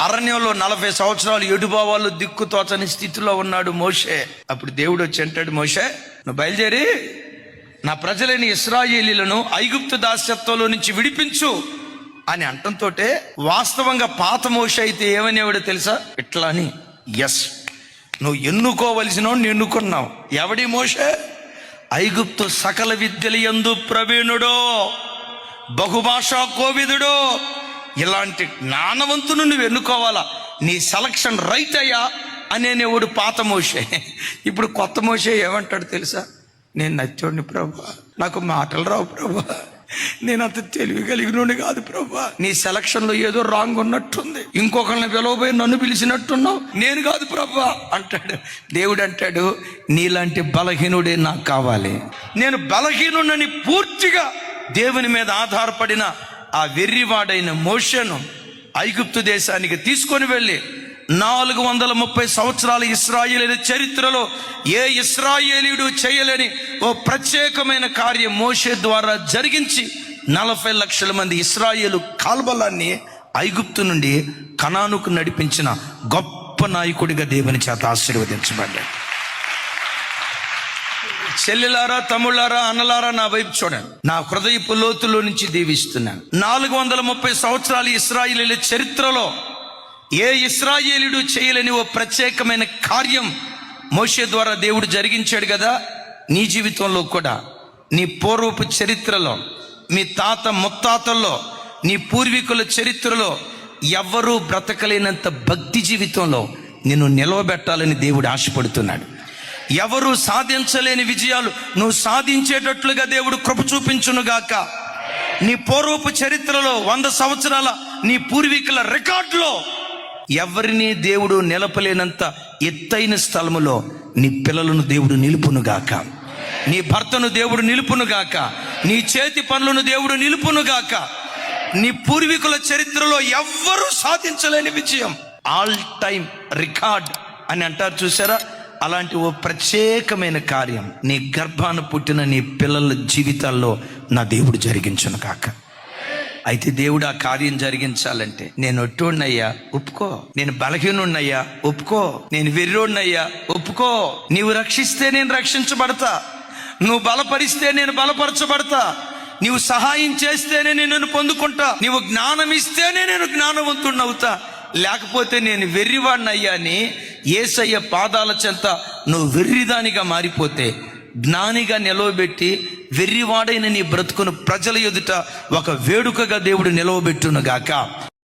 అరణ్యంలో నలభై సంవత్సరాలు ఎడుబావాళ్ళు దిక్కు తోచని స్థితిలో ఉన్నాడు మోషే. అప్పుడు దేవుడు వచ్చి అంటాడు మోషే నువ్వు బయలుదేరి నా ప్రజలైన ఇస్రాయేలీలను ఐగుప్తు దాస్యత్వంలో నుంచి విడిపించు అని అంటంతో వాస్తవంగా పాత మోష అయితే ఏమనేవాడో తెలుసా? ఇట్లా అని ఎస్ నువ్వు ఎన్నుకోవలసిన ఎన్నుకున్నావు. ఎవడి మోషే? ఐగుప్తు సకల విద్యలు ఎందు ప్రవీణుడో బహుభాషా కోవిదుడో ఇలాంటి జ్ఞానవంతును నువ్వు ఎన్నుకోవాలా? నీ సెలక్షన్ రైట్ అయ్యా అనేవాడు పాత మోసే ఇప్పుడు కొత్త మోసే ఏమంటాడు తెలుసా? నేను నచ్చోడిని ప్రభా. నాకు మాటలు రావు ప్రభా. నేను అంత తెలివి కలిగినోడి కాదు ప్రభా. నీ సెలక్షన్లో ఏదో రాంగ్ ఉన్నట్టుంది. ఇంకొకరిని పిలవబోయి నన్ను పిలిచినట్టున్నావు. నేను కాదు ప్రభా అంటాడు. దేవుడు అంటాడు నీలాంటి బలహీనుడే నాకు కావాలి. నేను బలహీనుడని పూర్తిగా దేవుని మీద ఆధారపడిన ఆ వెర్రివాడైన మోషను ఐగుప్తు దేశానికి తీసుకొని వెళ్ళి నాలుగు వందల ముప్పై సంవత్సరాల ఇస్రాయేలీల చరిత్రలో ఏ ఇస్రాయేలీడు చేయలేని ఓ ప్రత్యేకమైన కార్యం మోషే ద్వారా జరిగించి నలభై లక్షల మంది ఇస్రాయేలు కాల్బలాన్ని ఐగుప్తు నుండి కనానుకు నడిపించిన గొప్ప నాయకుడిగా దేవుని చేత ఆశీర్వదించబడ్డాడు. చెల్లెలారా తమ్ముళ్ళారా అన్నలారా నా వైపు చూడండి. నా హృదయపు లోతులో నుంచి దీవిస్తున్నాను. నాలుగు వందల ముప్పై సంవత్సరాలు ఇస్రాయిలీల చరిత్రలో ఏ ఇస్రాయేలీయుడు చేయలేని ఓ ప్రత్యేకమైన కార్యం మోషే ద్వారా దేవుడు జరిగించాడు కదా? నీ జీవితంలో కూడా నీ పూర్వపు చరిత్రలో మీ తాత ముత్తాతల్లో నీ పూర్వీకుల చరిత్రలో ఎవ్వరూ బ్రతకలేనంత భక్తి జీవితంలో నిన్ను నిలవబెట్టాలని దేవుడు ఆశపడుతున్నాడు. ఎవరు సాధించలేని విజయాలు నువ్వు సాధించేటట్లుగా దేవుడు కృప చూపించునుగాక. నీ పూర్వపు చరిత్రలో వంద సంవత్సరాల నీ పూర్వీకుల రికార్డులో ఎవరిని దేవుడు నిలపలేనంత ఎత్తైన స్థలములో నీ పిల్లలను దేవుడు నిలుపునుగాక. నీ భర్తను దేవుడు నిలుపునుగాక. నీ చేతి పనులను దేవుడు నిలుపునుగాక. నీ పూర్వీకుల చరిత్రలో ఎవ్వరూ సాధించలేని విజయం. ఆల్ టైమ్ రికార్డ్ అని అంటారు చూసారా? అలాంటి ఓ ప్రత్యేకమైన కార్యం. నీ గర్భాన పుట్టిన నీ పిల్లల జీవితాల్లో నా దేవుడు జరిగించను కాక అయితే దేవుడు ఆ కార్యం జరిగించాలంటే నేను ఒట్టోడినయ్యా ఒప్పుకో. నేను బలహీనున్నయ్యా ఒప్పుకో. నేను వెర్రోడినయ్యా ఒప్పుకో. నీవు రక్షిస్తే నేను రక్షించబడతా. నువ్వు బలపరిస్తే నేను బలపరచబడతా. నీవు సహాయం చేస్తేనే నేను పొందుకుంటా. నీవు జ్ఞానం ఇస్తేనే నేను జ్ఞానవంతుడినవుతా. లేకపోతే నేను వెర్రివాడినయ్యా అని ఏసయ్య పాదాల చెంత నువ్వు వెర్రిదానిగా మారిపోతే జ్ఞానిగా నిలవబెట్టి వెర్రివాడైన నీ బ్రతుకును ప్రజల ఎదుట ఒక వేడుకగా దేవుడు నిలవబెట్టును గాక